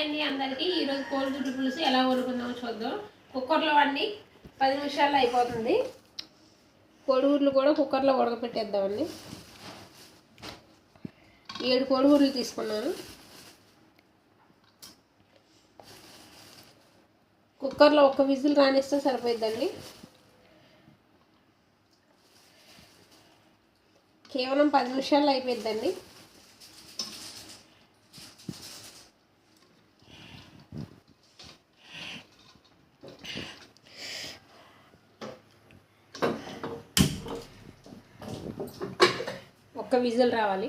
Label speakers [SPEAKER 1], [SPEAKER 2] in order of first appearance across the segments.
[SPEAKER 1] అండి అందరికీ? ఈరోజు కోడిగుడ్డు పులుసు ఎలా వండుకుందామో చూద్దాం. కుక్కర్లో వండి పది నిమిషాల్లో అయిపోతుంది. కోడిగుడ్లు కూడా కుక్కర్లో ఉడకపెట్టేద్దామండి. ఏడు కోడిగుడ్లు తీసుకున్నాను. కుక్కర్లో ఒక్క విజిల్ రానిస్తే సరిపోయిద్దండి. కేవలం పది నిమిషాల్లో అయిపోయిద్దండి. ఒక్క విజిల్ రావాలి.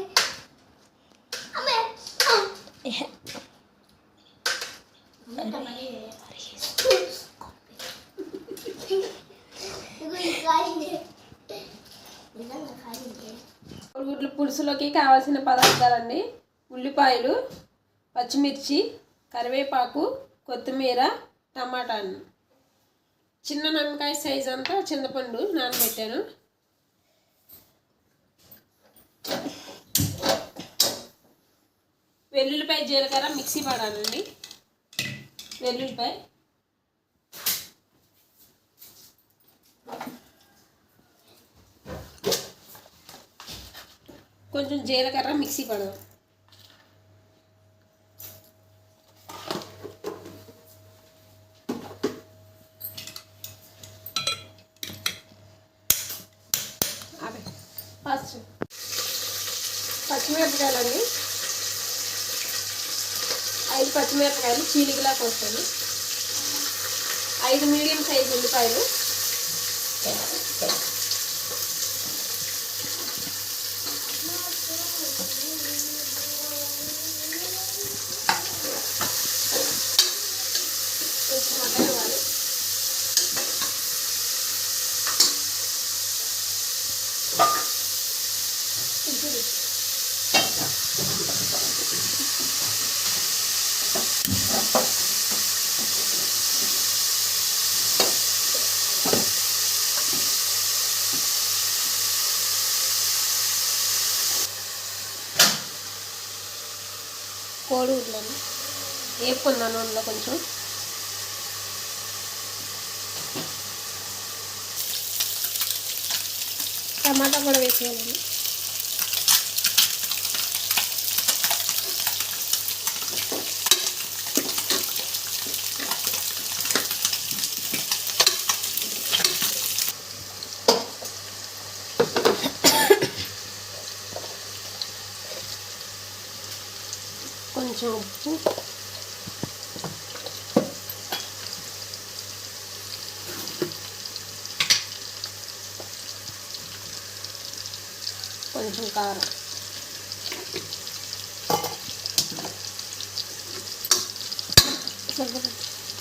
[SPEAKER 1] గుడ్లు పులుసులోకి కావాల్సిన పదార్థాలండి ఉల్లిపాయలు పచ్చిమిర్చి కరివేపాకు కొత్తిమీర టమాటా చిన్న నిమ్మకాయ సైజ్ అంతా చింతపండు నానబెట్టాను. వెల్లుల్లిపాయ జీలకర్ర మిక్సీ పడాలండి. వెల్లుల్లిపాయ. కొంచెం జీలకర్ర మిక్సీ పడదాం. అదే ఫస్ట్ పచ్చిమిరపకాయలండి. ఐదు పచ్చిమిరపకాయలు చీలికలా కోస్తాను ఐదు మీడియం సైజు ఉల్లిపాయలు. కోడి గుడ్లను వేపుకున్నాను అందులో కొంచెం. టమాటా కూడా వేసేయాలండి. కొంచెం ఉప్పు కొంచెం కారం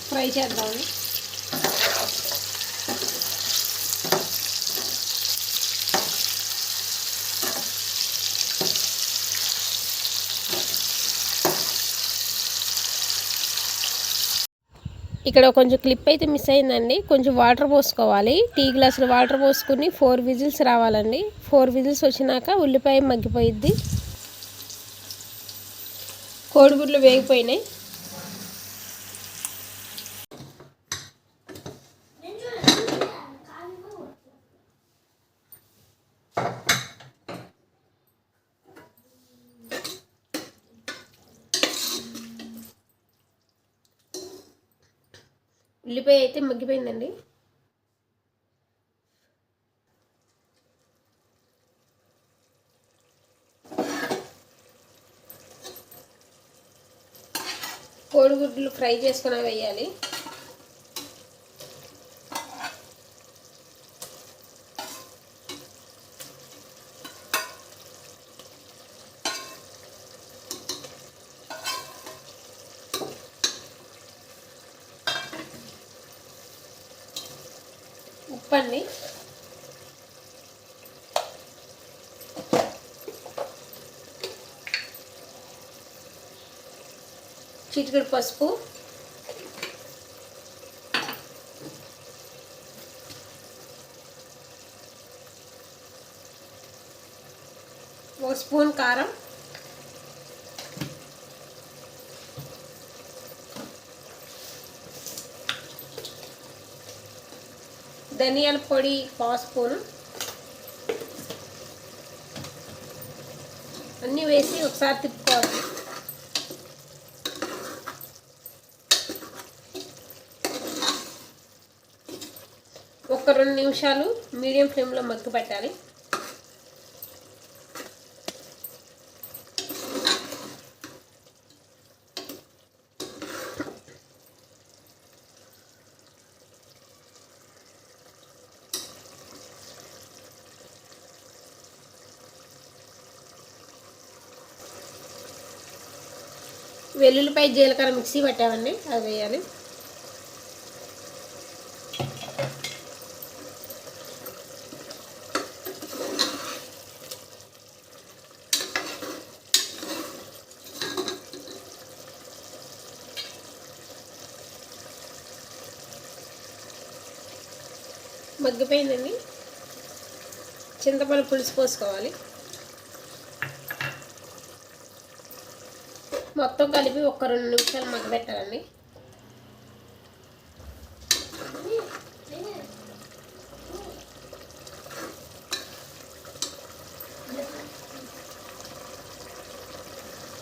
[SPEAKER 1] ఫ్రై చేద్దామని ఇక్కడ కొంచెం క్లిప్ అయితే మిస్ అయిందండి. కొంచెం వాటర్ పోసుకోవాలి. టీ గ్లాసులు వాటర్ పోసుకుని ఫోర్ విజిల్స్ రావాలండి. ఫోర్ విజిల్స్ వచ్చినాక ఉల్లిపాయ మగ్గిపోయిద్ది. కోడిగుడ్లు వేగిపోయినాయి. ఉల్లిపాయ అయితే మగ్గిపోయిందండి. కోడిగుడ్లు ఫ్రై చేసుకుని వేయాలి. చెప్పండి. చిటికడు పసుపు. ఒక స్పూన్ కారం. ధనియాల పొడి పావు స్పూను. అన్నీ వేసి ఒకసారి తిప్పుకోవాలి. ఒక రెండు నిమిషాలు మీడియం ఫ్లేమ్లో మగ్గు పెట్టాలి వెల్లుల్లిపై జీలకర్ర మిక్సీ పెట్టామండి అది వేయాలి. మగ్గిపోయిందండి. చింతపండు పులుసు పోసుకోవాలి. మొత్తం కలిపి ఒక రెండు నిమిషాలు మగ్గబెట్టాలండి.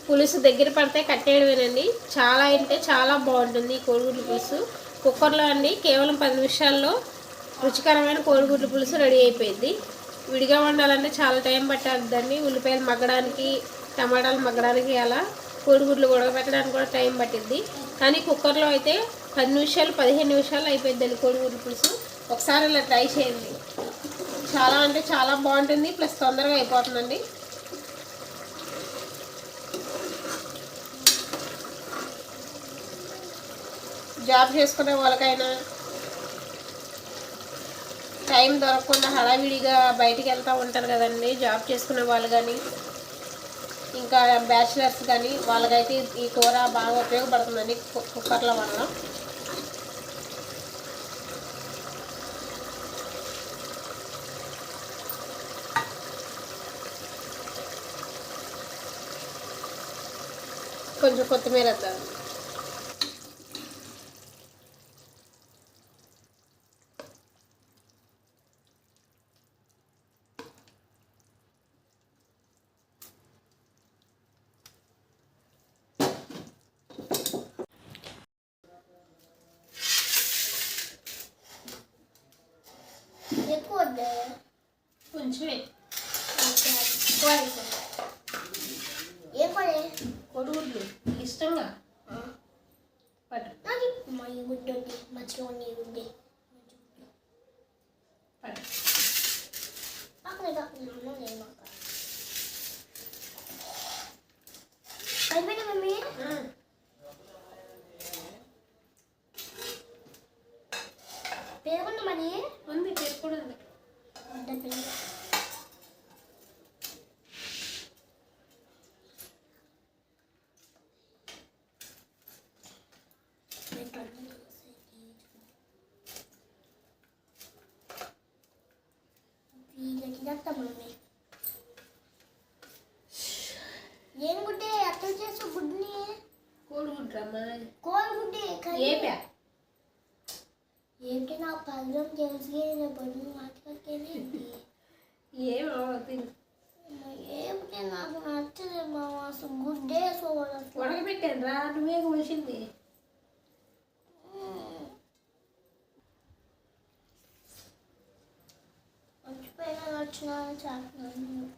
[SPEAKER 1] పులుసు దగ్గర పడితే కట్టేయడమేనండి. చాలా అంటే చాలా బాగుంటుంది ఈ కోడిగుడ్ల పులుసు. కుక్కర్లో అండి కేవలం పది నిమిషాల్లో రుచికరమైన కోడిగుడ్ల పులుసు రెడీ అయిపోయింది. విడిగా వండాలంటే చాలా టైం పట్టద్దండి ఉల్లిపాయలు మగ్గడానికి టమాటాలు మగ్గడానికి అలా కోడిగుడ్లు ఉడకబెట్టడానికి కూడా టైం పట్టింది కానీ కుక్కర్లో అయితే పది నిమిషాలు పదిహేను నిమిషాలు అయిపోయిందండి కోడిగుడ్లు పులుసు. ఒకసారి ఇలా ట్రై చేయండి. చాలా అంటే చాలా బాగుంటుంది ప్లస్ తొందరగా అయిపోతుందండి. జాబ్ చేసుకునే వాళ్ళకైనా టైం దొరకకుండా హడావిడిగా బయటికి వెళ్తూ ఉంటారు కదండి జాబ్ చేసుకునే వాళ్ళు కానీ. ఇంకా బ్యాచిలర్స్ కానీ వాళ్ళకైతే ఈ కూర బాగా ఉపయోగపడుతుందండి కుక్కర్ల వల్ల కొంచెం కొత్తిమీర వేద్దాం
[SPEAKER 2] ఎక్కువ వద్దా?
[SPEAKER 1] కొంచెమే.
[SPEAKER 2] ఏం పడే
[SPEAKER 1] కొడుగుడ్లు ఇష్టంగా. పట్టు.
[SPEAKER 2] మా ఈ గుడ్డు ఉంది. మధ్యలో ఉన్న ఈ గుడ్డి.
[SPEAKER 1] పట్టు.
[SPEAKER 2] పక్కన కాకుండా నేను అయిపోయినా మమ్మీ? పేరుకున్న మనీ
[SPEAKER 1] ఉంది చేసుకోవడం
[SPEAKER 2] వీళ్ళకి చేస్తా మమ్మీ ఏం గుడ్డే అట్లా చేసు గుడ్ని
[SPEAKER 1] కోడిగుడ్రమ్మా
[SPEAKER 2] కోడిగుడ్డే కానీ
[SPEAKER 1] ఏపా
[SPEAKER 2] ఏంటి నా పదం తెలిసి బొడ్డు మాట్లాడితేనేంటి
[SPEAKER 1] ఏమో తిను.
[SPEAKER 2] ఏమిటి నాకు నచ్చలేదు మామ అసలు గుడ్డే చూడాలి
[SPEAKER 1] ఉడకబెట్టాను రా నువ్వే
[SPEAKER 2] వచ్చిన చేస్తున్నాను